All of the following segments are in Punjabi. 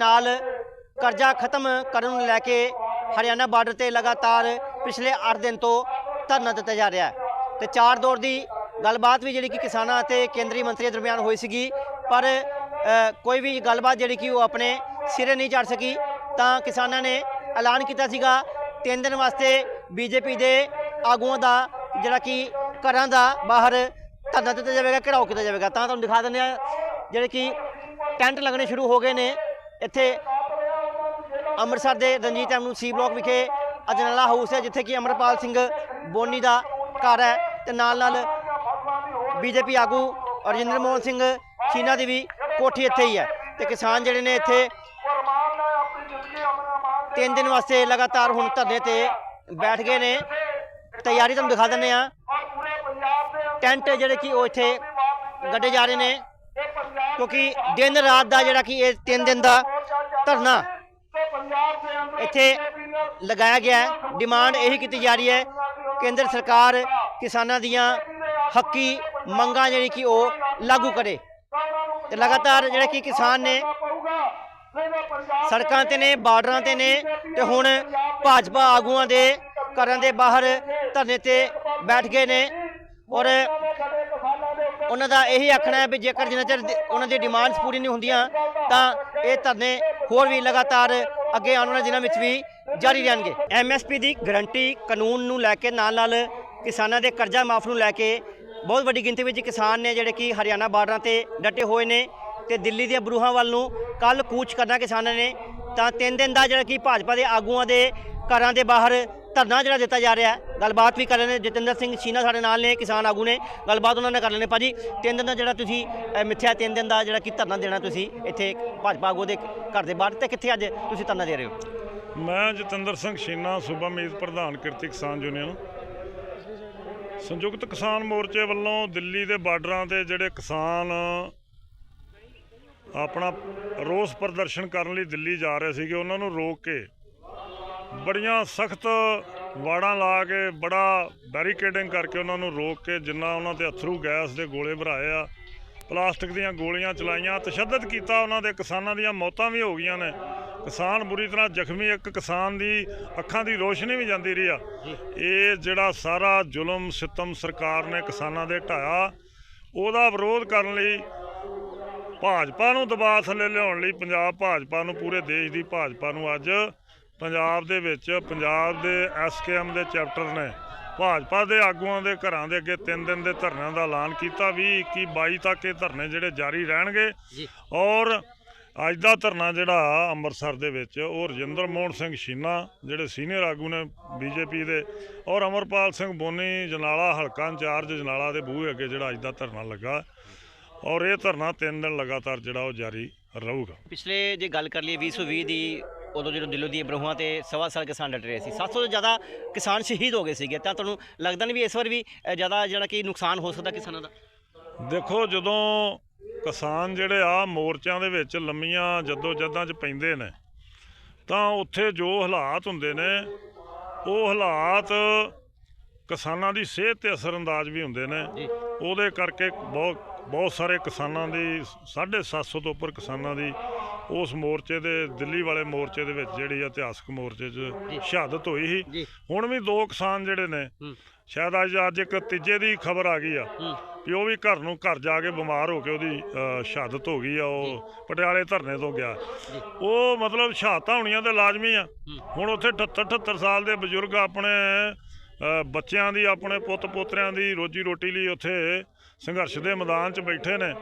ਨਾਲ ਕਰਜ਼ਾ ਖਤਮ ਕਰਨ ਨੂੰ ਲੈ ਕੇ ਹਰਿਆਣਾ ਬਾਰਡਰ ਤੇ ਲਗਾਤਾਰ ਪਿਛਲੇ 8 ਦਿਨ ਤੋਂ ਧਰਨਾ ਦਿੱਤਾ ਜਾ ਰਿਹਾ ਹੈ। ਤੇ ਚਾਰ ਦੌਰ ਦੀ ਗੱਲਬਾਤ ਵੀ ਜਿਹੜੀ ਕਿ ਕਿਸਾਨਾਂ ਅਤੇ ਕੇਂਦਰੀ ਮੰਤਰੀਆਂ ਦਰਮਿਆਨ ਹੋਈ ਸੀਗੀ, ਪਰ ਕੋਈ ਵੀ ਗੱਲਬਾਤ ਜਿਹੜੀ ਕਿ ਉਹ ਆਪਣੇ ਸਿਰੇ ਨਹੀਂ ਚੜ ਸਕੀ, ਤਾਂ ਕਿਸਾਨਾਂ ਨੇ ਐਲਾਨ ਕੀਤਾ ਸੀਗਾ ਤਿੰਨ ਦਿਨ ਵਾਸਤੇ ਬੀਜੇਪੀ ਦੇ ਆਗੂਆਂ ਦਾ, ਜਿਹੜਾ ਕਿ ਘਰਾਂ ਦਾ ਬਾਹਰ ਧਰਨਾ ਦਿੱਤਾ ਜਾਵੇਗਾ, ਘਿਰਾਓ ਕੀਤਾ ਜਾਵੇਗਾ। ਤਾਂ ਤੁਹਾਨੂੰ ਦਿਖਾ ਦਿੰਦੇ ਆ ਜਿਹੜੇ ਕਿ ਟੈਂਟ ਲੱਗਣੇ ਸ਼ੁਰੂ ਹੋ ਗਏ ਨੇ। ਇੱਥੇ ਅੰਮ੍ਰਿਤਸਰ ਦੇ ਰਣਜੀਤ ਐਵਨਿਊ ਸੀ ਬਲਾਕ ਵਿਖੇ ਅਜਨਾਲਾ ਹਾਊਸ ਹੈ, ਜਿੱਥੇ ਕਿ ਅਮਰਪਾਲ ਸਿੰਘ ਬੋਨੀ ਦਾ ਘਰ ਹੈ ਤੇ ਨਾਲ ਨਾਲ ਬੀਜੇਪੀ ਆਗੂ ਰਜਿੰਦਰ ਮੋਹਨ ਸਿੰਘ ਚੀਨਾ ਦੀ ਵੀ ਕੋਠੀ ਇੱਥੇ ਹੀ ਹੈ ਤੇ ਕਿਸਾਨ ਜਿਹੜੇ ਨੇ ਇੱਥੇ ਤਿੰਨ ਦਿਨ ਵਾਸਤੇ ਲਗਾਤਾਰ ਹੁਣ ਧਰਨੇ ਤੇ ਬੈਠ ਗਏ ਨੇ। ਤਿਆਰੀ ਤੁਹਾਨੂੰ ਦਿਖਾ ਦਿੰਦੇ ਆ ਟੈਂਟ ਜਿਹੜੇ ਕਿ ਉਹ ਇੱਥੇ ਗੱਡੇ ਜਾ ਰਹੇ ਨੇ, ਕਿਉਂਕਿ ਦਿਨ ਰਾਤ ਦਾ ਜਿਹੜਾ ਕਿ ਇਹ ਤਿੰਨ ਦਿਨ ਦਾ ਧਰਨਾ ਇੱਥੇ ਲਗਾਇਆ ਗਿਆ ਹੈ। ਡਿਮਾਂਡ ਇਹੀ ਕੀਤੀ ਜਾ ਰਹੀ ਹੈ। ਕੇਂਦਰ ਸਰਕਾਰ ਕਿਸਾਨਾਂ ਦੀਆਂ ਹੱਕੀ ਮੰਗਾਂ ਜਿਹੜੀ ਕਿ ਉਹ ਲਾਗੂ ਕਰੇ। ਤੇ ਲਗਾਤਾਰ ਜਿਹੜੇ ਕਿ ਕਿਸਾਨ ਨੇ ਸੜਕਾਂ ਤੇ ਨੇ, ਬਾਰਡਰਾਂ ਤੇ ਨੇ ਤੇ ਹੁਣ ਭਾਜਪਾ ਆਗੂਆਂ ਦੇ ਘਰਾਂ ਦੇ ਬਾਹਰ ਧਰਨੇ ਤੇ ਬੈਠ ਗਏ ਨੇ। ਔਰ ਉਹਨਾਂ ਦਾ ਇਹੀ ਆਖਣਾ ਹੈ ਵੀ ਜੇਕਰ ਜਿੰਨਾ ਚਿਰ ਉਹਨਾਂ ਦੀ ਡਿਮਾਂਡਸ ਪੂਰੀ ਨਹੀਂ ਹੁੰਦੀਆਂ, ਤਾਂ ਇਹ ਧਰਨੇ ਹੋਰ ਵੀ ਲਗਾਤਾਰ ਅੱਗੇ ਆਉਣ ਵਾਲੇ ਦਿਨਾਂ ਵਿੱਚ ਵੀ ਜਾਰੀ ਰਹਿਣਗੇ। ਐਮਐਸਪੀ ਦੀ ਗਰੰਟੀ ਕਾਨੂੰਨ ਨੂੰ ਲੈ ਕੇ ਨਾਲ ਨਾਲ ਕਿਸਾਨਾਂ ਦੇ ਕਰਜ਼ਾ ਮਾਫ ਨੂੰ ਲੈ ਕੇ ਬਹੁਤ ਵੱਡੀ ਗਿਣਤੀ ਵਿੱਚ ਕਿਸਾਨ ਨੇ ਜਿਹੜੇ ਕਿ ਹਰਿਆਣਾ ਬਾਰਡਰਾਂ ਤੇ ਡਟੇ ਹੋਏ ਨੇ ਤੇ ਦਿੱਲੀ ਦੀਆਂ ਬਰੂਹਾਂ ਵੱਲ ਨੂੰ ਕੱਲ ਕੂਚ ਕਰਨਾ ਕਿਸਾਨਾਂ ਨੇ। ਤਾਂ ਤਿੰਨ ਦਿਨ ਦਾ ਜਿਹੜਾ ਕਿ ਭਾਜਪਾ ਦੇ ਆਗੂਆਂ ਦੇ ਘਰਾਂ ਦੇ ਬਾਹਰ ਧਰਨਾ ਜਿਹੜਾ ਦਿੱਤਾ ਜਾ ਰਿਹਾ ਹੈ। ਗੱਲਬਾਤ ਵੀ ਕਰ ਰਹੇ ਨੇ। ਜਤਿੰਦਰ ਸਿੰਘ ਸ਼ੀਨਾ ਸਾਡੇ ਨਾਲ ਨੇ ਕਿਸਾਨ ਆਗੂ ਨੇ। ਗੱਲਬਾਤ ਉਹਨਾਂ ਨਾਲ ਕਰ ਲੈਣੇ। ਭਾਜੀ ਤਿੰਨ ਦਿਨ ਦਾ ਜਿਹੜਾ ਤੁਸੀਂ ਅਹ, ਮਿੱਥਿਆ ਤਿੰਨ ਦਿਨ ਦਾ ਜਿਹੜਾ ਕਿ ਧਰਨਾ ਦੇਣਾ ਤੁਸੀਂ ਇੱਥੇ ਭਾਜਪਾ ਆਗੂ ਦੇ ਘਰ ਦੇ ਬਾਹਰ ਤੇ ਕਿੱਥੇ ਅੱਜ ਤੁਸੀਂ ਧਰਨਾ ਦੇ ਰਹੇ ਹੋ? ਮੈਂ ਜਤਿੰਦਰ ਸਿੰਘ ਛੀਨਾ ਸੂਬਾ ਮੀਤ ਪ੍ਰਧਾਨ ਕਿਰਤੀ ਕਿਸਾਨ ਯੂਨੀਅਨ। ਸੰਯੁਕਤ ਕਿਸਾਨ ਮੋਰਚੇ ਵੱਲੋਂ ਦਿੱਲੀ ਦੇ ਬਾਰਡਰਾਂ ਤੇ ਜਿਹੜੇ ਕਿਸਾਨ ਆਪਣਾ ਰੋਸ ਪ੍ਰਦਰਸ਼ਨ ਕਰਨ ਲਈ ਦਿੱਲੀ ਜਾ ਰਹੇ ਸੀਗੇ ਉਹਨਾਂ ਨੂੰ ਰੋਕ ਕੇ ਬੜੀਆਂ ਸਖਤ ਵਾੜਾਂ ਲਾ ਕੇ ਬੜਾ ਬੈਰੀਕੇਡਿੰਗ ਕਰਕੇ ਉਹਨਾਂ ਨੂੰ ਰੋਕ ਕੇ ਜਿੰਨਾ ਉਹਨਾਂ ਤੇ ਅਥਰੂ ਗੈਸ ਦੇ ਗੋਲੇ ਭਰਾਏ ਆ, ਪਲਾਸਟਿਕ ਦੀਆਂ ਗੋਲੀਆਂ ਚਲਾਈਆਂ, ਤਸ਼ੱਦਦ ਕੀਤਾ ਉਹਨਾਂ ਦੇ, ਕਿਸਾਨਾਂ ਦੀਆਂ ਮੌਤਾਂ ਵੀ ਹੋ ਗਈਆਂ ਨੇ। ਕਿਸਾਨ ਬੁਰੀ ਤਰ੍ਹਾਂ ਜ਼ਖਮੀ, ਇੱਕ ਕਿਸਾਨ ਦੀ ਅੱਖਾਂ ਦੀ ਰੋਸ਼ਨੀ ਵੀ ਜਾਂਦੀ ਰਹੀ ਆ। ਇਹ ਜਿਹੜਾ ਸਾਰਾ ਜ਼ੁਲਮ ਸਿਤਮ ਸਰਕਾਰ ਨੇ ਕਿਸਾਨਾਂ ਦੇ ਢਾਇਆ, ਉਹਦਾ ਵਿਰੋਧ ਕਰਨ ਲਈ ਭਾਜਪਾ ਨੂੰ ਦਬਾਅ ਥੱਲੇ ਲਿਆਉਣ ਲਈ ਪੰਜਾਬ ਭਾਜਪਾ ਨੂੰ, ਪੂਰੇ ਦੇਸ਼ ਦੀ ਭਾਜਪਾ ਨੂੰ ਅੱਜ ਪੰਜਾਬ ਦੇ ਵਿੱਚ ਪੰਜਾਬ ਦੇ ਐਸਕੇਐਮ ਦੇ ਚੈਪਟਰ ਨੇ ਭਾਜਪਾ ਦੇ ਆਗੂਆਂ ਦੇ ਘਰਾਂ ਦੇ ਅੱਗੇ 3 ਦਿਨ ਦੇ ਧਰਨਿਆਂ ਦਾ ਐਲਾਨ ਕੀਤਾ 20 21 22 ਤੱਕ ਇਹ ਧਰਨੇ ਜਿਹੜੇ ਜਾਰੀ ਰਹਿਣਗੇ। ਔਰ ਅੱਜ ਦਾ ਧਰਨਾ ਜਿਹੜਾ ਅੰਮ੍ਰਿਤਸਰ ਦੇ ਵਿੱਚ ਉਹ ਰਜਿੰਦਰ ਮੋਹਨ ਸਿੰਘ ਸ਼ੀਨਾ ਜਿਹੜੇ ਸੀਨੀਅਰ ਆਗੂ ਨੇ ਬੀਜੇਪੀ ਦੇ ਔਰ ਅਮਰਪਾਲ ਸਿੰਘ ਬੋਨੀ ਜਨਾਲਾ ਹਲਕਾ ਇੰਚਾਰਜ ਜਨਾਲਾ ਦੇ ਬੂਹੇ ਅੱਗੇ ਜਿਹੜਾ ਅੱਜ ਦਾ ਧਰਨਾ ਲੱਗਾ। ਔਰ ਇਹ ਧਰਨਾ 3 ਦਿਨ ਲਗਾਤਾਰ ਜਿਹੜਾ ਉਹ ਜਾਰੀ ਰਹੂਗਾ। ਪਿਛਲੇ ਜੇ ਗੱਲ ਕਰ ਲਈਏ 2020 ਦੀ ਉਦੋਂ ਜਦੋਂ ਦਿੱਲੀ ਦੀਆਂ ਬਰੂਹਾਂ ਤੇ ਸਵਾ ਸਾਲ ਕਿਸਾਨ ਡਟ ਰਹੇ ਸੀ। 700 ਤੋਂ ਜ਼ਿਆਦਾ ਕਿਸਾਨ ਸ਼ਹੀਦ ਹੋ ਗਏ ਸੀਗੇ। ਤਾਂ ਤੁਹਾਨੂੰ ਲੱਗਦਾ ਨਹੀਂ ਵੀ ਇਸ ਵਾਰ ਵੀ ਜ਼ਿਆਦਾ ਜਿਹੜਾ ਕਿ ਨੁਕਸਾਨ ਹੋ ਸਕਦਾ ਕਿਸਾਨਾਂ ਦਾ? ਦੇਖੋ ਜਦੋਂ ਕਿਸਾਨ ਜਿਹੜੇ ਆ ਮੋਰਚਿਆਂ ਦੇ ਵਿੱਚ ਲੰਮੀਆਂ ਜਦੋਂ ਜਦਾਂ 'ਚ ਪੈਂਦੇ ਨੇ ਤਾਂ ਉੱਥੇ ਜੋ ਹਾਲਾਤ ਹੁੰਦੇ ਨੇ ਉਹ ਹਾਲਾਤ ਕਿਸਾਨਾਂ ਦੀ ਸਿਹਤ ਤੇ ਅਸਰ ਅੰਦਾਜ਼ ਵੀ ਹੁੰਦੇ ਨੇ। ਉਹਦੇ ਕਰਕੇ ਬਹੁਤ ਬਹੁਤ ਸਾਰੇ ਕਿਸਾਨਾਂ ਦੀ 750 ਤੋਂ ਉੱਪਰ ਕਿਸਾਨਾਂ ਦੀ ਉਸ ਮੋਰਚੇ ਦੇ ਦਿੱਲੀ ਵਾਲੇ ਮੋਰਚੇ ਦੇ ਵਿੱਚ ਜਿਹੜੀ ਇਤਿਹਾਸਕ ਮੋਰਚੇ 'ਚ ਸ਼ਹਾਦਤ ਹੋਈ ਸੀ। ਹੁਣ ਵੀ ਦੋ ਕਿਸਾਨ ਜਿਹੜੇ ਨੇ ਸ਼ਾਇਦ ਅੱਜ ਅੱਜ ਇੱਕ ਤੀਜੇ ਦੀ ਖਬਰ ਆ ਗਈ ਆ ਵੀ ਉਹ ਵੀ ਘਰ ਨੂੰ ਘਰ ਜਾ ਕੇ ਬਿਮਾਰ ਹੋ ਕੇ ਉਹਦੀ ਸ਼ਹਾਦਤ ਹੋ ਗਈ ਆ ਉਹ ਪਟਿਆਲੇ ਧਰਨੇ ਤੋਂ ਗਿਆ। ਉਹ ਮਤਲਬ ਸ਼ਹਾਦਤਾਂ ਹੋਣੀਆਂ ਤੇ ਲਾਜ਼ਮੀ ਆ। ਹੁਣ ਉੱਥੇ 78 78 ਸਾਲ ਦੇ ਬਜ਼ੁਰਗ ਆਪਣੇ ਬੱਚਿਆਂ ਦੀ, ਆਪਣੇ ਪੁੱਤ ਪੋਤਰਿਆਂ ਦੀ ਰੋਜੀ ਰੋਟੀ ਲਈ ਉੱਥੇ ਸੰਘਰਸ਼ ਦੇ ਮੈਦਾਨ 'ਚ ਬੈਠੇ ਨੇ।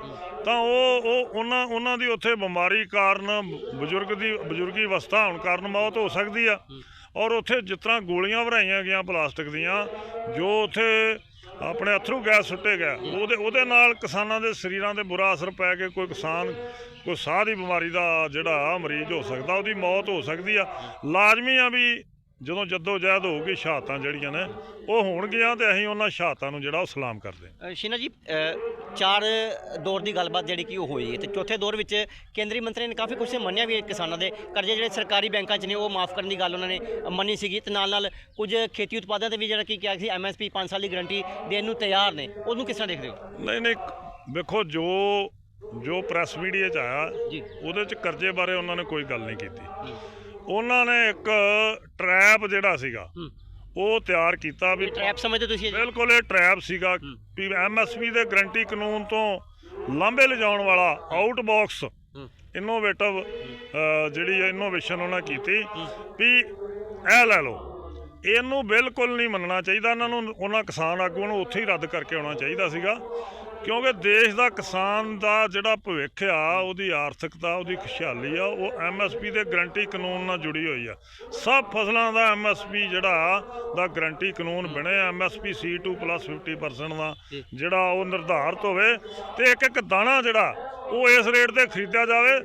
ਤਾਂ ਉਹ ਉਹ ਉਹਨਾਂ ਉਹਨਾਂ ਦੀ ਉੱਥੇ ਬਿਮਾਰੀ ਕਾਰਨ ਬਜ਼ੁਰਗ ਦੀ, ਬਜ਼ੁਰਗੀ ਅਵਸਥਾ ਹੋਣ ਕਾਰਨ ਮੌਤ ਹੋ ਸਕਦੀ ਆ। ਔਰ ਉੱਥੇ ਜਿਸ ਤਰ੍ਹਾਂ ਗੋਲੀਆਂ ਭਰਾਈਆਂ ਗਈਆਂ ਪਲਾਸਟਿਕ ਦੀਆਂ, ਜੋ ਉੱਥੇ ਆਪਣੇ ਅਥਰੂ ਗੈਸ ਸੁੱਟੇ ਗਿਆ ਉਹਦੇ ਉਹਦੇ ਨਾਲ ਕਿਸਾਨਾਂ ਦੇ ਸਰੀਰਾਂ ਤੇ ਬੁਰਾ ਅਸਰ ਪੈ ਕੇ ਕੋਈ ਕਿਸਾਨ, ਕੋਈ ਸਾਹ ਦੀ ਬਿਮਾਰੀ ਦਾ ਜਿਹੜਾ ਮਰੀਜ਼ ਹੋ ਸਕਦਾ, ਉਹਦੀ ਮੌਤ ਹੋ ਸਕਦੀ ਆ। ਲਾਜ਼ਮੀ ਆ ਵੀ ਜਦੋਂ ਜੱਦੋ ਜਹਿਦ ਹੋਊਗੀ ਸ਼ਹਾਦਤਾਂ ਜਿਹੜੀਆਂ ਨੇ ਉਹ ਹੋਣਗੀਆਂ ਤੇ ਅਸੀਂ ਉਹਨਾਂ ਸ਼ਹਾਦਤਾਂ ਨੂੰ ਜਿਹੜਾ ਉਹ ਸਲਾਮ ਕਰਦੇ ਹਾਂ। ਸ਼ੀਨਾ ਜੀ ਚਾਰ ਦੌਰ ਦੀ ਗੱਲਬਾਤ ਜਿਹੜੀ ਕਿ ਉਹ ਹੋਈ ਹੈ ਤੇ ਚੌਥੇ ਦੌਰ ਵਿੱਚ ਕੇਂਦਰੀ ਮੰਤਰੀ ਨੇ ਕਾਫੀ ਕੁਝ ਮੰਨਿਆ ਵੀ ਕਿਸਾਨਾਂ ਦੇ ਕਰਜ਼ੇ ਜਿਹੜੇ ਸਰਕਾਰੀ ਬੈਂਕਾਂ 'ਚ ਨੇ ਉਹ ਮਾਫ ਕਰਨ ਦੀ ਗੱਲ ਉਹਨਾਂ ਨੇ ਮੰਨੀ ਸੀਗੀ ਤੇ ਨਾਲ ਨਾਲ ਕੁਝ ਖੇਤੀ ਉਤਪਾਦਾਂ ਤੇ ਵੀ ਜਿਹੜਾ ਕਿ ਕਿਹਾ ਸੀ ਐਮਐਸਪੀ 5 ਸਾਲ ਦੀ ਗਾਰੰਟੀ ਦੇਣ ਨੂੰ ਤਿਆਰ ਨੇ ਉਹਨੂੰ ਕਿਸ ਤਰ੍ਹਾਂ ਦੇਖਦੇ ਹੋ? ਨਹੀਂ ਨਹੀਂ ਵੇਖੋ ਜੋ ਜੋ ਪ੍ਰੈਸ ਮੀਡੀਆ 'ਚ ਆਇਆ ਜੀ। ਉਹਦੇ 'ਚ ਕਰਜ਼ੇ ਬਾਰੇ ਉਹਨਾਂ ਨੇ ਕੋਈ ਗੱਲ ਨਹੀਂ ਕੀਤੀ। ਉਹਨਾਂ ਨੇ ਇੱਕ ਟਰੈਪ ਜਿਹੜਾ ਸੀਗਾ ਉਹ ਤਿਆਰ ਕੀਤਾ ਵੀ ਟ੍ਰੈਪ ਸਮਝਦੇ ਤੁਸੀਂ? ਬਿਲਕੁਲ ਇਹ ਟਰੈਪ ਸੀਗਾ। ਵੀ ਐਮਐਸਪੀ ਦੇ ਗਰੰਟੀ ਕਾਨੂੰਨ ਤੋਂ ਲਾਂਭੇ ਲਿਜਾਉਣ ਵਾਲਾ ਆਊਟ ਬਾਕਸ ਇਨੋਵੇਟਿਵ ਜਿਹੜੀ ਇਨੋਵੇਸ਼ਨ ਉਹਨਾਂ ਕੀਤੀ ਵੀ ਇਹ ਲੈ ਲਓ। ਇਹਨੂੰ ਬਿਲਕੁਲ ਨਹੀਂ ਮੰਨਣਾ ਚਾਹੀਦਾ। ਇਹਨਾਂ ਨੂੰ ਉਹਨਾਂ ਕਿਸਾਨ ਆਗੂਆਂ ਨੂੰ ਉੱਥੇ ਹੀ ਰੱਦ ਕਰਕੇ ਆਉਣਾ ਚਾਹੀਦਾ ਸੀਗਾ। ਕਿਉਂਕਿ ਦੇਸ਼ ਦਾ ਕਿਸਾਨ ਦਾ ਜਿਹੜਾ ਭਵਿੱਖ ਆ ਉਹਦੀ ਆਰਥਿਕਤਾ ਉਹਦੀ ਖੁਸ਼ਹਾਲੀ ਆ ਉਹ ਐਮਐਸਪੀ ਦੇ ਗਰੰਟੀ ਕਾਨੂੰਨ ਨਾਲ ਜੁੜੀ ਹੋਈ ਆ। ਸਭ ਫਸਲਾਂ ਦਾ ਐਮਐਸਪੀ ਜਿਹੜਾ ਦਾ ਗਰੰਟੀ ਕਾਨੂੰਨ ਬਣਿਆ ਐਮਐਸਪੀ C2 50% ਦਾ। ਜਿਹੜਾ ਉਹ ਨਿਰਧਾਰਤ ਹੋਵੇ ਤੇ ਇੱਕ ਇੱਕ ਦਾਣਾ ਜਿਹੜਾ ਉਹ ਇਸ ਰੇਟ ਤੇ ਖਰੀਦਿਆ ਜਾਵੇ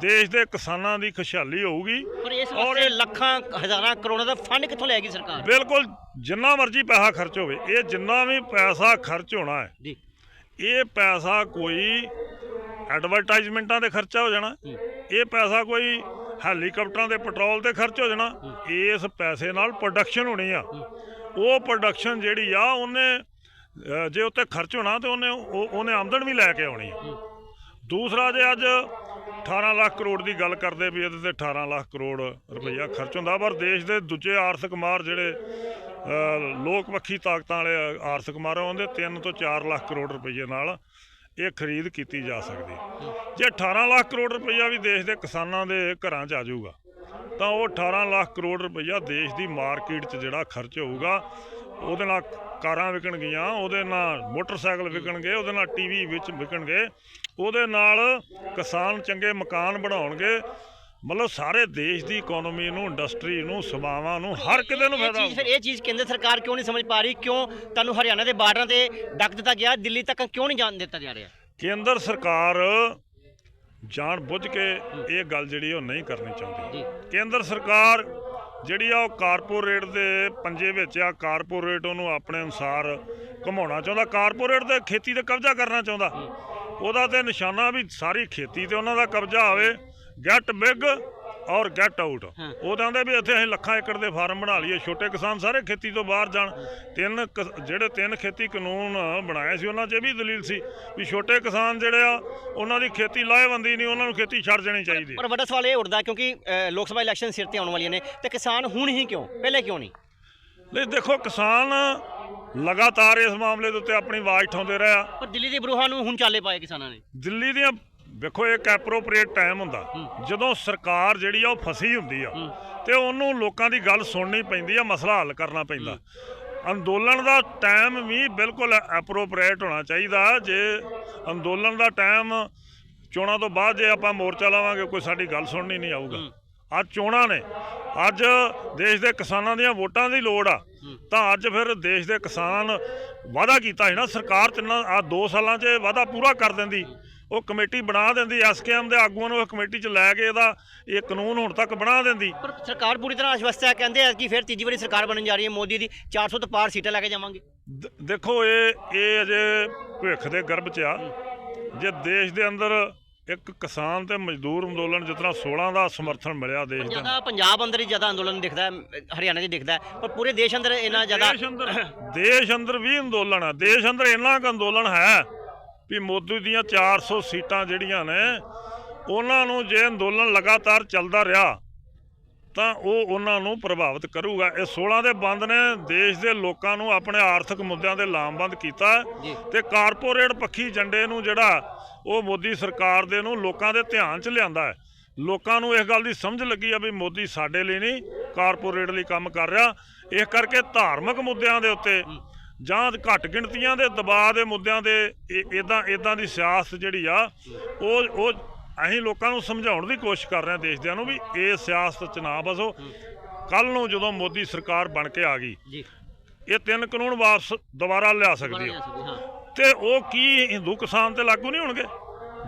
ਦੇਸ਼ ਦੇ ਕਿਸਾਨਾਂ ਦੀ ਖੁਸ਼ਹਾਲੀ ਹੋਊਗੀ। ਪਰ ਇਸ ਔਰ ਵਾਸਤੇ ਲੱਖਾਂ ਹਜ਼ਾਰਾਂ ਕਰੋੜਾਂ ਦਾ ਫੰਡ ਕਿੱਥੋਂ ਲੈਗੀ ਸਰਕਾਰ? ਬਿਲਕੁਲ ਜਿੰਨਾ ਮਰਜ਼ੀ ਪੈਸਾ ਖਰਚ ਹੋਵੇ ਇਹ ਜਿੰਨਾ ਵੀ ਪੈਸਾ ਖਰਚ ਹੋਣਾ ਹੈ ਜੀ। ਇਹ ਪੈਸਾ ਕੋਈ ਐਡਵਰਟਾਈਜ਼ਮੈਂਟਾਂ ਤੇ ਖਰਚਾ ਹੋ ਜਾਣਾ। ਇਹ ਪੈਸਾ ਕੋਈ ਹੈਲੀਕਾਪਟਰਾਂ ਦੇ ਪੈਟਰੋਲ ਤੇ ਖਰਚ ਹੋ ਜਾਣਾ। ਇਸ ਪੈਸੇ ਨਾਲ ਪ੍ਰੋਡਕਸ਼ਨ ਹੋਣੀ ਆ। ਉਹ ਪ੍ਰੋਡਕਸ਼ਨ ਜਿਹੜੀ ਆ ਉਹਨੇ ਜੇ ਉੱਤੇ ਖਰਚ ਹੋਣਾ ਤੇ ਉਹਨੇ ਉਹ- ਉਹਨੇ ਆਮਦਨ ਵੀ ਲੈ ਕੇ ਆਉਣੀ ਆ। ਦੂਸਰਾ ਜੇ ਅੱਜ 18 ਲੱਖ ਕਰੋੜ ਦੀ ਗੱਲ ਕਰਦੇ ਵੀ ਇਹਦੇ ਤੇ 18 ਲੱਖ ਕਰੋੜ ਰੁਪਈਆ ਖਰਚ ਹੁੰਦਾ, ਪਰ ਦੇਸ਼ ਦੇ ਦੂਜੇ ਆਰਥਿਕ ਮਾਰ ਜਿਹੜੇ ਲੋਕ ਪੱਖੀ ਤਾਕਤਾਂ ਵਾਲੇ ਆਰਥਿਕ ਮਾਰ ਉਹਦੇ 3 ਤੋਂ 4 ਲੱਖ ਕਰੋੜ ਰੁਪਈਏ ਨਾਲ ਇਹ ਖਰੀਦ ਕੀਤੀ ਜਾ ਸਕਦੀ। ਜੇ 18 ਲੱਖ ਕਰੋੜ ਰੁਪਈਆ ਵੀ ਦੇਸ਼ ਦੇ ਕਿਸਾਨਾਂ ਦੇ ਘਰਾਂ 'ਚ ਆ ਜਾਊਗਾ, ਤਾਂ ਉਹ 18 ਲੱਖ ਕਰੋੜ ਰੁਪਈਆ ਦੇਸ਼ ਦੀ ਮਾਰਕੀਟ 'ਚ ਜਿਹੜਾ ਖਰਚ ਹੋਊਗਾ ਉਹਦੇ ਨਾਲ ਕਾਰਾਂ ਵਿਕਣਗੀਆਂ ਉਹਦੇ ਨਾਲ ਮੋਟਰਸਾਈਕਲ ਵਿਕਣਗੇ ਉਹਦੇ ਨਾਲ ਟੀਵੀ ਵਿੱਚ ਵਿਕਣਗੇ ਉਹਦੇ ਨਾਲ ਕਿਸਾਨ ਚੰਗੇ ਮਕਾਨ ਬਣਾਉਣਗੇ। ਮਤਲਬ ਸਾਰੇ ਦੇਸ਼ ਦੀ ਇਕਨੋਮੀ ਨੂੰ ਇੰਡਸਟਰੀ ਨੂੰ ਸੇਵਾਵਾਂ ਨੂੰ ਹਰ ਕਿਤੇ ਨੂੰ ਫਾਇਦਾ ਫਿਰ ਇਹ ਚੀਜ਼ ਕੇਂਦਰ ਸਰਕਾਰ ਕਿਉਂ ਨਹੀਂ ਸਮਝ ਪਾ ਰਹੀ? ਕਿਉਂ ਤੁਹਾਨੂੰ ਹਰਿਆਣਾ ਦੇ ਬਾਰਡਰਾਂ ਤੇ ਡੱਕ ਦਿੱਤਾ ਗਿਆ? ਦਿੱਲੀ ਤੱਕ ਕਿਉਂ ਨਹੀਂ ਜਾਣ ਦਿੱਤਾ ਜਾ ਰਿਹਾ? ਕੇਂਦਰ ਸਰਕਾਰ ਜਾਣ ਬੁੱਝ ਕੇ ਇਹ ਗੱਲ ਜਿਹੜੀ ਉਹ ਨਹੀਂ ਕਰਨੀ ਚਾਹੁੰਦੀ। ਕੇਂਦਰ ਸਰਕਾਰ ਜਿਹੜੀ ਆ ਉਹ ਕਾਰਪੋਰੇਟ ਦੇ ਪੰਜੇ ਵਿੱਚ ਆ, ਕਾਰਪੋਰੇਟ ਉਹਨੂੰ ਆਪਣੇ ਅਨੁਸਾਰ ਘੁਮਾਉਣਾ ਚਾਹੁੰਦਾ, ਕਾਰਪੋਰੇਟ ਤੇ ਖੇਤੀ ਤੇ ਕਬਜ਼ਾ ਕਰਨਾ ਚਾਹੁੰਦਾ। ਉਹਦਾ ਤੇ ਨਿਸ਼ਾਨਾ ਵੀ ਸਾਰੀ ਖੇਤੀ ਤੇ ਉਹਨਾਂ ਦਾ ਕਬਜ਼ਾ ਹੋਵੇ, ਗੈਟ ਬਿਗ। ਔਰ ਗੈਟ ਆਊਟ। ਉਹ ਕਹਿੰਦੇ ਵੀ ਇੱਥੇ ਅਸੀਂ ਲੱਖਾਂ ਏਕੜ ਦੇ ਫਾਰਮ ਬਣਾ ਲਈਏ। ਛੋਟੇ ਕਿਸਾਨ ਸਾਰੇ ਖੇਤੀ ਤੋਂ ਬਾਹਰ ਜਾਣ। ਤਿੰਨ ਜਿਹੜੇ ਤਿੰਨ ਖੇਤੀ ਕਾਨੂੰਨ ਬਣਾਏ ਸੀ ਉਹਨਾਂ 'ਚ ਇਹ ਵੀ ਦਲੀਲ ਸੀ ਵੀ ਛੋਟੇ ਕਿਸਾਨ ਜਿਹੜੇ ਆ ਉਹਨਾਂ ਦੀ ਖੇਤੀ ਲਾਹੇਵੰਦੀ ਨਹੀਂ ਉਹਨਾਂ ਨੂੰ ਖੇਤੀ ਛੱਡ ਦੇਣੀ ਚਾਹੀਦੀ। ਪਰ ਵੱਡਾ ਸਵਾਲ ਇਹ ਉੱਠਦਾ ਕਿਉਂਕਿ ਲੋਕ ਸਭਾ ਇਲੈਕਸ਼ਨ ਸਿਰ ਤੇ ਆਉਣ ਵਾਲੀਆਂ ਨੇ ਤੇ ਕਿਸਾਨ ਹੁਣ ਹੀ ਕਿਉਂ? ਪਹਿਲੇ ਕਿਉਂ ਨਹੀਂ? ਨਹੀਂ ਦੇਖੋ ਕਿਸਾਨ ਲਗਾਤਾਰ ਇਸ ਮਾਮਲੇ ਦੇ ਉੱਤੇ ਆਪਣੀ ਆਵਾਜ਼ ਉਠਾਉਂਦੇ ਰਹੇ। ਆ ਪਰ ਦਿੱਲੀ ਦੇ ਬਰੂਹਾਂ ਨੂੰ ਹੁਣ ਚਾਲੇ ਪਾਏ ਕਿਸਾਨਾਂ ਨੇ। ਦਿੱਲੀ ਦੀਆਂ ਵੇਖੋ ਇੱਕ ਐਪਰੋਪ੍ਰੀਏਟ ਟਾਈਮ ਹੁੰਦਾ। ਜਦੋਂ ਸਰਕਾਰ ਜਿਹੜੀ ਆ ਉਹ ਫਸੀ ਹੁੰਦੀ ਆ ਤੇ ਉਹਨੂੰ ਲੋਕਾਂ ਦੀ ਗੱਲ ਸੁਣਨੀ ਪੈਂਦੀ ਆ ਮਸਲਾ ਹੱਲ ਕਰਨਾ ਪੈਂਦਾ। ਅੰਦੋਲਨ ਦਾ ਟਾਈਮ ਵੀ ਬਿਲਕੁਲ ਐਪਰੋਪ੍ਰੀਏਟ ਹੋਣਾ ਚਾਹੀਦਾ। ਜੇ ਅੰਦੋਲਨ ਦਾ ਟਾਈਮ ਚੋਣਾਂ ਤੋਂ ਬਾਅਦ ਜੇ ਆਪਾਂ ਮੋਰਚਾ ਲਾਵਾਂਗੇ ਕੋਈ ਸਾਡੀ ਗੱਲ ਸੁਣਨੀ ਨਹੀਂ ਆਊਗਾ। ਅੱਜ ਚੋਣਾਂ ਨੇ। ਅੱਜ ਦੇਸ਼ ਦੇ ਕਿਸਾਨਾਂ ਦੀਆਂ ਵੋਟਾਂ ਦੀ ਲੋੜ ਆ। ਤਾਂ ਅੱਜ ਫਿਰ ਦੇਸ਼ ਦੇ ਕਿਸਾਨ ਵਾਅਦਾ ਕੀਤਾ ਸੀ ਨਾ ਸਰਕਾਰ ਤਿੰਨਾਂ ਆ 2 ਸਾਲਾਂ 'ਚ ਵਾਅਦਾ ਪੂਰਾ ਕਰ ਦਿੰਦੀ। ਉਹ ਕਮੇਟੀ ਬਣਾ ਦਿੰਦੀ ਐਸਕੇਐਮ ਦੇ ਆਗੂਆਂ ਨੂੰ ਉਹ ਕਮੇਟੀ 'ਚ ਲੈ ਕੇ ਇਹਦਾ ਇਹ ਕਾਨੂੰਨ ਹੁਣ ਤੱਕ ਬਣਾ ਦਿੰਦੀ। ਪਰ ਸਰਕਾਰ ਪੂਰੀ ਤਰ੍ਹਾਂ ਆਸ਼ਵਸਤ ਹੈ ਕਹਿੰਦੇ ਆ ਕਿ ਫਿਰ ਤੀਜੀ ਵਾਰੀ ਸਰਕਾਰ ਬਣਨ ਜਾ ਰਹੀ ਹੈ ਮੋਦੀ ਦੀ 400 ਤੋਂ ਪਾਰ ਸੀਟਾਂ ਲੈ ਕੇ ਜਾਵਾਂਗੇ। ਦੇਖੋ ਇਹ ਇਹ ਅਜੇ ਭਵਿੱਖ ਦੇ ਗਰਭ 'ਚ ਆ। ਜੇ ਦੇਸ਼ ਦੇ ਅੰਦਰ ਇੱਕ ਕਿਸਾਨ ਤੇ ਮਜ਼ਦੂਰ ਅੰਦੋਲਨ ਜਿਸ ਤਰ੍ਹਾਂ 16 ਦਾ ਸਮਰਥਨ ਮਿਲਿਆ ਦੇਸ਼ ਦੇ ਜ਼ਿਆਦਾ ਪੰਜਾਬ ਅੰਦਰ ਹੀ ਜ਼ਿਆਦਾ ਅੰਦੋਲਨ ਦਿਖਦਾ ਹਰਿਆਣਾ 'ਚ ਦਿਖਦਾ ਹੈ ਪਰ ਪੂਰੇ ਦੇਸ਼ ਅੰਦਰ ਇੰਨਾ ਜ਼ਿਆਦਾ ਦੇਸ਼ ਅੰਦਰ ਦੇਸ਼ ਅੰਦਰ ਵੀ ਅੰਦੋਲਨ ਆ ਦੇਸ਼ ਅੰਦਰ ਇੰਨਾ ਕੁ ਅੰਦੋਲਨ ਹੈ। ਵੀ ਮੋਦੀ ਦੀਆਂ 400 ਸੀਟਾਂ ਜਿਹੜੀਆਂ ਨੇ ਉਹਨਾਂ ਨੂੰ ਜੇ ਅੰਦੋਲਨ ਲਗਾਤਾਰ ਚੱਲਦਾ ਰਿਹਾ ਤਾਂ ਉਹ ਉਹਨਾਂ ਨੂੰ ਪ੍ਰਭਾਵਿਤ ਕਰੂਗਾ। ਇਹ 16 ਦੇ ਬੰਦ ਨੇ ਦੇਸ਼ ਦੇ ਲੋਕਾਂ ਨੂੰ ਆਪਣੇ ਆਰਥਿਕ ਮੁੱਦਿਆਂ ਦੇ ਲਾਮਬੰਦ ਕੀਤਾ। ਤੇ ਕਾਰਪੋਰੇਟ ਪੱਖੀ ਝੰਡੇ ਨੂੰ ਜਿਹੜਾ ਉਹ ਮੋਦੀ ਸਰਕਾਰ ਦੇ ਨੂੰ ਲੋਕਾਂ ਦੇ ਧਿਆਨ 'ਚ ਲਿਆਂਦਾ ਹੈ। ਲੋਕਾਂ ਨੂੰ ਇਸ ਗੱਲ ਦੀ ਸਮਝ ਲੱਗੀ ਆ ਵੀ ਮੋਦੀ ਸਾਡੇ ਲਈ ਨਹੀਂ ਕਾਰਪੋਰੇਟ ਲਈ ਕੰਮ ਕਰ ਰਿਹਾ। ਇਸ ਕਰਕੇ ਧਾਰਮਿਕ ਮੁੱਦਿਆਂ ਦੇ ਉੱਤੇ ਜਾਂ ਘੱਟ ਗਿਣਤੀਆਂ ਦੇ ਦਬਾਅ ਦੇ ਮੁੱਦਿਆਂ ਦੇ ਇਦਾਂ ਇਦਾਂ ਦੀ ਸਿਆਸਤ ਜਿਹੜੀ ਆ ਉਹ ਉਹ ਅਸੀਂ ਲੋਕਾਂ ਨੂੰ ਸਮਝਾਉਣ ਦੀ ਕੋਸ਼ਿਸ਼ ਕਰ ਰਹੇ ਹਾਂ ਦੇਸ਼ਦਿਆਂ ਨੂੰ ਵੀ ਇਹ ਸਿਆਸਤ 'ਚ ਨਾ ਬਸੋ ਕੱਲ ਨੂੰ ਜਦੋਂ ਮੋਦੀ ਸਰਕਾਰ ਬਣ ਕੇ ਆ ਗਈ ਇਹ ਤਿੰਨ ਕਾਨੂੰਨ ਵਾਪਸ ਦੁਬਾਰਾ ਲਿਆ ਸਕਦੀ ਹਾਂ। ਤੇ ਉਹ ਕੀ ਹਿੰਦੂ ਕਿਸਾਨ ਤੇ ਲਾਗੂ ਨਹੀਂ ਹੋਣਗੇ?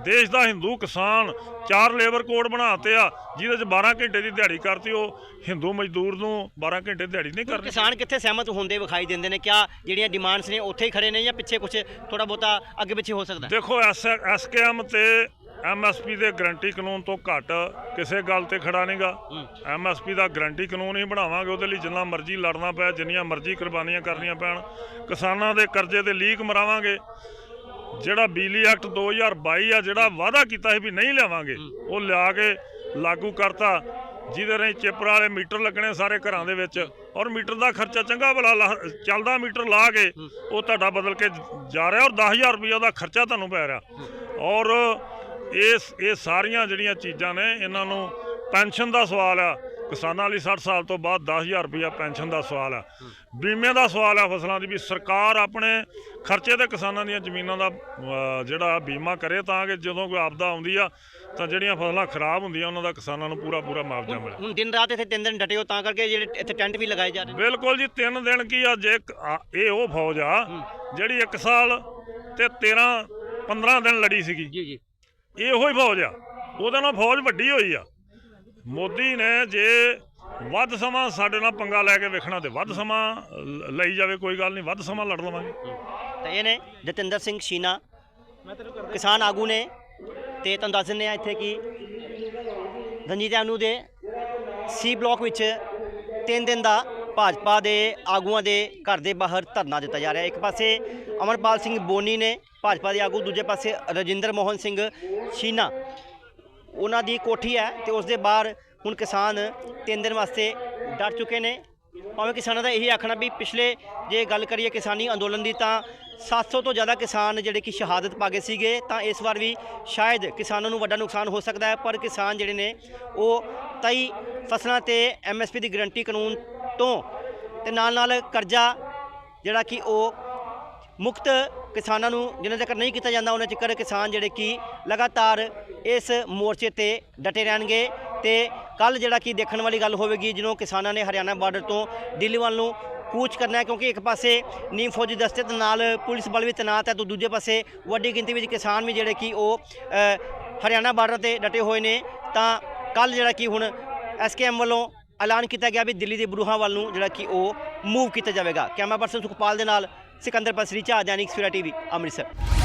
ਦੇਸ਼ ਦਾ ਹਿੰਦੂ ਕਿਸਾਨ ਚਾਰ ਲੇਬਰ ਕੋਡ ਬਣਾਤੇ ਆ ਜਿਹਦੇ ਚ 12 ਘੰਟੇ ਦੀ ਦਿਹਾੜੀ ਕਰਤੀ ਉਹ। ਹਿੰਦੂ ਮਜ਼ਦੂਰ ਨੂੰ 12 ਘੰਟੇ ਦਿਹਾੜੀ ਨਹੀਂ ਕਰਨੀ। ਕਿਸਾਨ ਕਿੱਥੇ ਸਹਿਮਤ ਹੁੰਦੇ ਵਿਖਾਈ ਦਿੰਦੇ ਨੇ? ਕਿਆ ਜਿਹੜੀਆਂ ਡਿਮਾਂਡਸ ਨੇ ਉੱਥੇ ਹੀ ਖੜੇ ਨੇ ਜਾਂ ਪਿੱਛੇ ਕੁਝ ਥੋੜਾ ਬਹੁਤਾ ਅੱਗੇ ਪਿੱਛੇ ਹੋ ਸਕਦਾ? ਦੇਖੋ ਐਸ ਐਸਕੇਐਮ ਤੇ ਐਮਐਸਪੀ ਦੇ ਗਰੰਟੀ ਕਾਨੂੰਨ ਤੋਂ ਘੱਟ ਕਿਸੇ ਗੱਲ ਤੇ ਖੜਾ ਨਹੀਂਗਾ। ਐਮਐਸਪੀ ਦਾ ਗਰੰਟੀ ਕਾਨੂੰਨ ਹੀ ਬਣਾਵਾਂਗੇ ਉਹਦੇ ਲਈ ਜਿੰਨਾ ਮਰਜ਼ੀ ਲੜਨਾ ਪਿਆ ਜਿੰਨੀਆਂ ਮਰਜ਼ੀ ਕੁਰਬਾਨੀਆਂ ਕਰਨੀਆਂ ਪੈਣ। ਕਿਸਾਨਾਂ ਦੇ ਕਰਜ਼ੇ ਤੇ ਲੀਕ ਮਰਾਵਾਂਗੇ। ਜਿਹੜਾ ਬਿਜਲੀ ਐਕਟ 2022 ਆ, ਜਿਹੜਾ ਵਾਅਦਾ ਕੀਤਾ ਸੀ ਵੀ ਨਹੀਂ ਲਿਆਵਾਂਗੇ, ਉਹ ਲਿਆ ਕੇ ਲਾਗੂ ਕਰਤਾ, ਜਿਹਦੇ ਰਾਹੀਂ ਚਿੱਪਰ ਵਾਲੇ ਮੀਟਰ ਲੱਗਣੇ ਸਾਰੇ ਘਰਾਂ ਦੇ ਵਿੱਚ, ਔਰ ਮੀਟਰ ਦਾ ਖਰਚਾ ਚੰਗਾ ਭਲਾ ਲਾ- ਚੱਲਦਾ ਮੀਟਰ ਲਾ ਕੇ, ਉਹ ਤੁਹਾਡਾ ਬਦਲ ਕੇ ਜਾ ਰਿਹਾ, ਔਰ 10000 ਰੁਪਏ ਉਹਦਾ ਖਰਚਾ ਤੁਹਾਨੂੰ ਪੈ ਰਿਹਾ। ਔਰ ਇਸ, ਇਹ ਸਾਰੀਆਂ ਜਿਹੜੀਆਂ ਚੀਜ਼ਾਂ ਨੇ, ਇਹਨਾਂ ਨੂੰ ਪੈਨਸ਼ਨ ਦਾ ਸਵਾਲ ਆ ਕਿਸਾਨਾਂ ਲਈ 60 ਸਾਲ ਤੋਂ ਬਾਅਦ 10000 ਰੁਪਇਆ ਪੈਨਸ਼ਨ ਦਾ ਸਵਾਲ ਆ। ਬੀਮੇ ਦਾ ਸਵਾਲ ਆ ਫਸਲਾਂ ਦੀ ਵੀ ਸਰਕਾਰ ਆਪਣੇ ਖਰਚੇ ਤੇ ਕਿਸਾਨਾਂ ਦੀਆਂ ਜ਼ਮੀਨਾਂ ਦਾ ਜਿਹੜਾ ਬੀਮਾ ਕਰੇ ਤਾਂ ਕਿ ਜਦੋਂ ਕੋਈ ਆਪਦਾ ਆਉਂਦੀ ਆ ਤਾਂ ਜਿਹੜੀਆਂ ਫਸਲਾਂ ਖਰਾਬ ਹੁੰਦੀਆਂ ਉਹਨਾਂ ਦਾ ਕਿਸਾਨਾਂ ਨੂੰ ਪੂਰਾ ਪੂਰਾ ਮੁਆਵਜ਼ਾ ਮਿਲੇ। ਹੁਣ ਦਿਨ ਰਾਤ ਇੱਥੇ ਤਿੰਨ ਦਿਨ ਡਟੇ ਹੋ ਤਾਂ ਕਰਕੇ ਜਿਹੜੇ ਇੱਥੇ ਟੈਂਟ ਵੀ ਲਗਾਏ ਜਾ ਰਹੇ ਨੇ। ਬਿਲਕੁਲ ਜੀ ਤਿੰਨ ਦਿਨ ਕੀ ਆ ਜੇ ਇੱਕ ਇਹ ਉਹ ਫੌਜ ਆ ਜਿਹੜੀ 1 ਸਾਲ ਤੇ 13 15 ਦਿਨ ਲੜੀ ਸੀਗੀ। ਜੀ ਜੀ। ਇਹ ਉਹੀ ਫੌਜ ਆ। ਉਹਦੇ ਨਾਲ ਫੌਜ ਵੱਡੀ ਹੋਈ ਆ। ਮੋਦੀ ਨੇ ਜੇ ਵੱਧ ਸਮਾਂ ਸਾਡੇ ਨਾਲ ਪੰਗਾ ਲੈ ਕੇ ਵੇਖਣਾ ਤੇ ਵੱਧ ਸਮਾਂ ਲਈ ਜਾਵੇ, ਕੋਈ ਗੱਲ ਨਹੀਂ, ਵੱਧ ਸਮਾਂ ਲੜ ਲਵਾਂਗੇ। ਤਾਂ ਇਹ ਨੇ ਜਤਿੰਦਰ ਸਿੰਘ ਸ਼ੀਨਾ, ਕਿਸਾਨ ਆਗੂ ਨੇ ਤੇ ਤੁਹਾਨੂੰ ਦੱਸ ਦਿੰਦੇ ਆ ਇੱਥੇ ਕਿ ਰਣਜੀਤ ਐਨੂ ਦੇ ਸੀ ਬਲਾਕ ਵਿੱਚ ਤਿੰਨ ਦਿਨ ਦਾ ਭਾਜਪਾ ਦੇ ਆਗੂਆਂ ਦੇ ਘਰ ਦੇ ਬਾਹਰ ਧਰਨਾ ਦਿੱਤਾ ਜਾ ਰਿਹਾ ਇੱਕ ਪਾਸੇ ਅਮਰਪਾਲ ਸਿੰਘ ਬੋਨੀ ਨੇ ਭਾਜਪਾ ਦੇ ਆਗੂ, ਦੂਜੇ ਪਾਸੇ ਰਜਿੰਦਰ ਮੋਹਨ ਸਿੰਘ ਸ਼ੀਨਾ। ਉਹਨਾਂ ਦੀ ਕੋਠੀ ਹੈ ਤੇ ਉਸ ਦੇ ਬਾਹਰ ਹੁਣ ਕਿਸਾਨ ਤਿੰਨ ਦਿਨ ਵਾਸਤੇ ਡਟ ਚੁੱਕੇ ਨੇ। ਭਾਵੇਂ ਕਿਸਾਨਾਂ ਦਾ ਇਹੀ ਆਖਣਾ ਵੀ ਪਿਛਲੇ ਜੇ ਗੱਲ ਕਰੀਏ ਕਿਸਾਨੀ ਅੰਦੋਲਨ ਦੀ ਤਾਂ 700 ਤੋਂ ਜ਼ਿਆਦਾ ਕਿਸਾਨ ਜਿਹੜੇ ਕਿ ਸ਼ਹਾਦਤ ਪਾ ਗਏ ਸੀਗੇ, ਤਾਂ ਇਸ ਵਾਰ ਵੀ ਸ਼ਾਇਦ ਕਿਸਾਨਾਂ ਨੂੰ ਵੱਡਾ ਨੁਕਸਾਨ ਹੋ ਸਕਦਾ ਹੈ, ਪਰ ਕਿਸਾਨ ਜਿਹੜੇ ਨੇ ਉਹ ਤਈ ਫਸਲਾਂ ਤੇ ਐਮਐਸਪੀ ਦੀ ਗਰੰਟੀ ਕਾਨੂੰਨ ਤੋਂ ਤੇ ਨਾਲ ਨਾਲ ਕਰਜ਼ਾ ਜਿਹੜਾ ਕਿ ਉਹ ਮੁਕਤ ਕਿਸਾਨਾਂ ਨੂੰ ਜਿੰਨਾ ਤੱਕ ਨਹੀਂ ਕੀਤਾ ਜਾਂਦਾ, ਉਹਨਾਂ ਚਿਕਰ ਕਿਸਾਨ ਜਿਹੜੇ ਕਿ ਲਗਾਤਾਰ ਇਸ ਮੋਰਚੇ ਤੇ ਡਟੇ ਰਹਿਣਗੇ ਤੇ ਕੱਲ ਜਿਹੜਾ ਕਿ ਦੇਖਣ ਵਾਲੀ ਗੱਲ ਹੋਵੇਗੀ ਜਦੋਂ ਕਿਸਾਨਾਂ ਨੇ ਹਰਿਆਣਾ ਬਾਰਡਰ ਤੋਂ ਦਿੱਲੀ ਵੱਲ ਨੂੰ ਕੂਚ ਕਰਨਾ ਹੈ, ਕਿਉਂਕਿ ਇੱਕ ਪਾਸੇ ਨੀਮ ਫੌਜੀ ਦਸਤੇ ਦੇ ਨਾਲ ਪੁਲਿਸ ਬਲ ਵੀ ਤੈਨਾਤ ਹੈ, ਤਾਂ ਦੂਜੇ ਪਾਸੇ ਵੱਡੀ ਗਿਣਤੀ ਵਿੱਚ ਕਿਸਾਨ ਵੀ ਜਿਹੜੇ ਕਿ ਉਹ ਹਰਿਆਣਾ ਬਾਰਡਰ ਤੇ ਡਟੇ ਹੋਏ ਨੇ। ਤਾਂ ਕੱਲ ਜਿਹੜਾ ਕਿ ਹੁਣ ਐਸਕੇਐਮ ਵੱਲੋਂ ਐਲਾਨ ਕੀਤਾ ਗਿਆ ਵੀ ਦਿੱਲੀ ਦੇ ਬਰੂਹਾਂ ਵੱਲ ਨੂੰ ਜਿਹੜਾ ਕਿ ਉਹ ਮੂਵ ਕੀਤਾ ਜਾਵੇਗਾ। ਕੈਮਰਾ ਪਰਸਨ ਸੁਖਪਾਲ ਦੇ ਨਾਲ ਸਿਕੰਦਰ ਪਸਰੀ ਝਾ ਦੈਨਿਕ ਸਵੇਰਾ ਟੀਵੀ ਅੰਮ੍ਰਿਤਸਰ।